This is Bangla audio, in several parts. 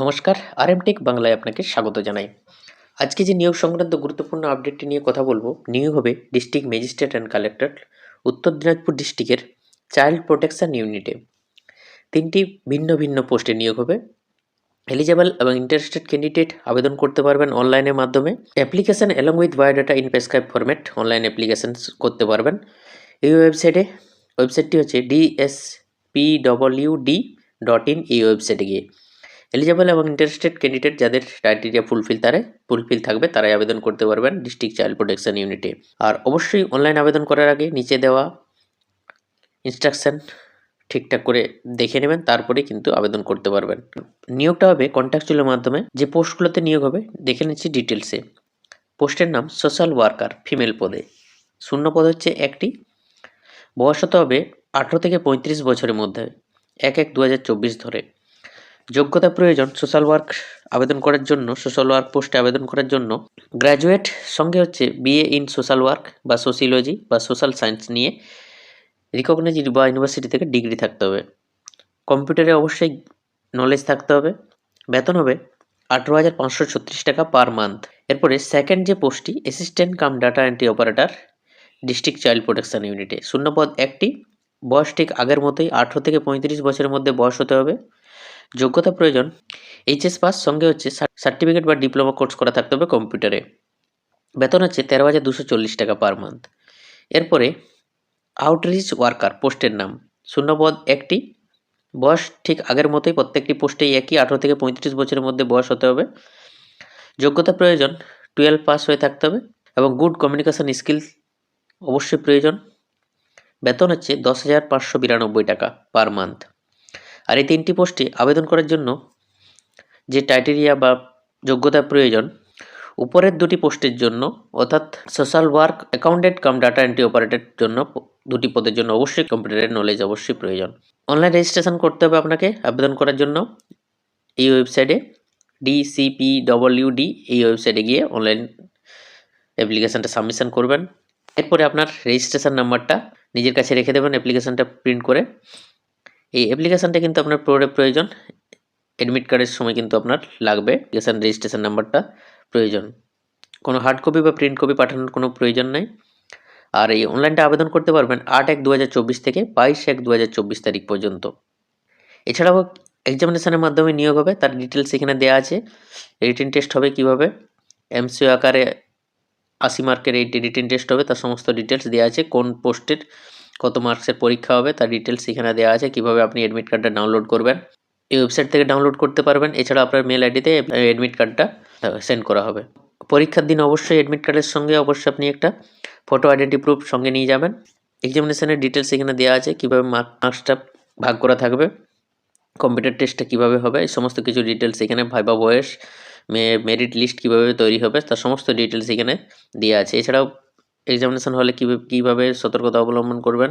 নমস্কার আর আরএমটেক বাংলায় আপনাকে স্বাগত জানাই। আজকে যে নিয়োগ সংক্রান্ত গুরুত্বপূর্ণ আপডেটটি নিয়ে কথা বলব, নিয়োগ হবে ডিস্ট্রিক্ট ম্যাজিস্ট্রেট অ্যান্ড কালেক্টর উত্তর দিনাজপুর ডিস্ট্রিক্টের চাইল্ড প্রোটেকশন ইউনিটে তিনটি ভিন্ন ভিন্ন পোস্টে নিয়োগ হবে। এলিজেবল এবং ইন্টারেস্টেড ক্যান্ডিডেট আবেদন করতে পারবেন অনলাইনের মাধ্যমে। Application along with biodata in prescribe format online application করতে পারবেন। এই ওয়েবসাইটে ওয়েবসাইটটি হচ্ছে ডিএসপিডব্লিউ ডি ডট ইন এই ওয়েবসাইটে গিয়ে। এলিজেবল এবং ইন্টারেস্টেড ক্যান্ডিডেট যাদের ক্রাইটেরিয়া ফুলফিল তারে ফুলফিল থাকবে, তারাই আবেদন করতে পারবেন ডিস্ট্রিক্ট চাইল্ড প্রোটেকশন ইউনিটে আর অবশ্যই অনলাইন আবেদন করার আগে নিচে দেওয়া ইনস্ট্রাকশান ঠিকঠাক করে দেখে নেবেন তারপরে কিন্তু আবেদন করতে পারবেন। নিয়োগটা হবে কন্ট্যাকচুয়ালের মাধ্যমে, যে পোস্টগুলোতে নিয়োগ হবে, দেখে নিচ্ছি ডিটেলসে পোস্টের নাম সোশ্যাল ওয়ার্কার ফিমেল পদে। শূন্য পদ হচ্ছে একটি। বয়স হতে হবে আঠেরো থেকে পঁয়ত্রিশ বছরের মধ্যে, এক এক দু ধরে। যোগ্যতা প্রয়োজন সোশ্যাল ওয়ার্ক আবেদন করার জন্য সোশ্যাল ওয়ার্ক পোস্টে আবেদন করার জন্য গ্র্যাজুয়েট সঙ্গে হচ্ছে বিএ ইন সোশ্যাল ওয়ার্ক বা সোসিওলজি বা সোশ্যাল সায়েন্স নিয়ে রিকগনাইজ বা ইউনিভার্সিটি থেকে ডিগ্রি থাকতে হবে। কম্পিউটারে অবশ্যই নলেজ থাকতে হবে। বেতন হবে আঠেরো হাজার পাঁচশো ছত্রিশ টাকা পার মান্থ এরপরে সেকেন্ড যে পোস্টটি assistant cum data entry operator district child protection ইউনিটে শূন্যপদ একটি, বয়স ঠিক আগের মতোই আঠেরো থেকে পঁয়ত্রিশ বছরের মধ্যে বয়স হতে হবে। যোগ্যতা প্রয়োজন এইচএস পাস সঙ্গে হচ্ছে সার্টিফিকেট বা ডিপ্লোমা কোর্স করা থাকতে হবে কম্পিউটারে বেতন হচ্ছে তেরো হাজার দুশো চল্লিশ টাকা পার মান্থ এরপরে আউটরিচ ওয়ার্কার পোস্টের নাম। শূন্যপদ একটি, বয়স ঠিক আগের মতোই প্রত্যেকটি পোস্টেই একই, আঠেরো থেকে পঁয়ত্রিশ বছরের মধ্যে বয়স হতে হবে। যোগ্যতা প্রয়োজন টুয়েলভ পাস হয়ে থাকতে হবে এবং গুড কমিউনিকেশন স্কিল অবশ্যই প্রয়োজন। বেতন হচ্ছে দশ হাজার পাঁচশো বিরানব্বই টাকা পার মান্থ আর এই তিনটি পোস্টে আবেদন করার জন্য যে টাইটেরিয়া বা যোগ্যতা প্রয়োজন, উপরের দুটি পোস্টের জন্য, অর্থাৎ social work accountant cum data entry operator জন্য দুটি পদের জন্য অবশ্যই কম্পিউটারের নলেজ অবশ্যই প্রয়োজন। অনলাইন রেজিস্ট্রেশন করতে হবে আপনাকে আবেদন করার জন্য। এই ওয়েবসাইটে ডিসিপি ডব্লিউ ডি এই ওয়েবসাইটে গিয়ে অনলাইন অ্যাপ্লিকেশানটা সাবমিশন করবেন। এরপরে আপনার রেজিস্ট্রেশন নাম্বারটা নিজের কাছে রেখে দেবেন অ্যাপ্লিকেশানটা প্রিন্ট করে। এই অ্যাপ্লিকেশানটা কিন্তু আপনার পুরোটা প্রয়োজন। অ্যাডমিট কার্ডের সময় কিন্তু আপনার লাগবে। অ্যাপ্লিকেশান রেজিস্ট্রেশন নাম্বারটা প্রয়োজন। কোনো হার্ড কপি বা প্রিন্ট কপি পাঠানোর কোনো প্রয়োজন নেই। আর এই অনলাইনটা আবেদন করতে পারবেন আট এক দু থেকে বাইশ এক দু তারিখ পর্যন্ত। এছাড়াও এক্সামিনেশানের মাধ্যমে নিয়োগ হবে। তার ডিটেলস এখানে দেওয়া আছে। রিটেন টেস্ট হবে কীভাবে? এমসিও আকারে আশি মার্কের এই রিটেন টেস্ট হবে। তার সমস্ত ডিটেলস দেওয়া আছে। কোন পোস্টের কত মার্কসের পরীক্ষা হবে, তার ডিটেলস এখানে দেওয়া আছে, কীভাবে আপনি অ্যাডমিট কার্ডটা ডাউনলোড করবেন। এই ওয়েবসাইট থেকে ডাউনলোড করতে পারবেন, এছাড়া আপনার মেল আইডিতে অ্যাডমিট কার্ডটা সেন্ড করা হবে। পরীক্ষার দিন অবশ্যই অ্যাডমিট কার্ডের সঙ্গে অবশ্যই আপনি একটা ফটো আইডেন্টি প্রুফ সঙ্গে নিয়ে যাবেন। এক্সামিনেশনের ডিটেলস এখানে দেওয়া আছে, কীভাবে মার্কসটা ভাগ করা থাকবে কম্পিউটার টেস্টটা কীভাবে হবে, এই সমস্ত কিছু ডিটেলস এখানে ভাইবা বয়স মেরিট লিস্ট কীভাবে তৈরি হবে তার সমস্ত ডিটেলস এখানে দেওয়া আছে। এছাড়াও এক্সামিনেশন হলে কীভাবে কীভাবে সতর্কতা অবলম্বন করবেন?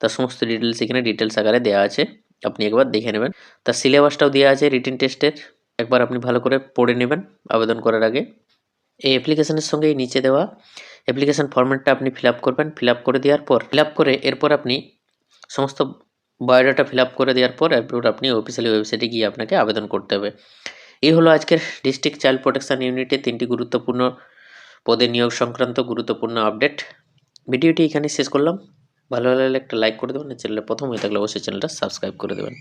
তার সমস্ত ডিটেলস এখানে ডিটেলস আকারে দেওয়া আছে। আপনি একবার দেখে নেবেন। তার সিলেবাসটাও দেওয়া আছে রিটিন টেস্টের একবার আপনি ভালো করে পড়ে নেবেন আবেদন করার আগে। এই অ্যাপ্লিকেশনের সঙ্গে নিচে দেওয়া অ্যাপ্লিকেশন ফর্মেটটা আপনি ফিল করবেন। ফিল করে দেওয়ার পর ফিল করে এরপর আপনি সমস্ত বায়োডাটা ফিল করে দেওয়ার পর এরপর আপনি অফিসিয়ালি ওয়েবসাইটে গিয়ে আপনাকে আবেদন করতে হবে। এই হলো আজকের ডিস্ট্রিক্ট চাইল্ড প্রোটেকশন ইউনিটে তিনটি গুরুত্বপূর্ণ পদে নিয়োগ সংক্রান্ত গুরুত্বপূর্ণ আপডেট। ভিডিওটি এখানে শেষ করলাম। ভালো লাগলে একটা লাইক করে দেবেন। চ্যানেলে প্রথম হয়ে থাকলে অবশ্যই চ্যানেলটা সাবস্ক্রাইব করে দেবেন।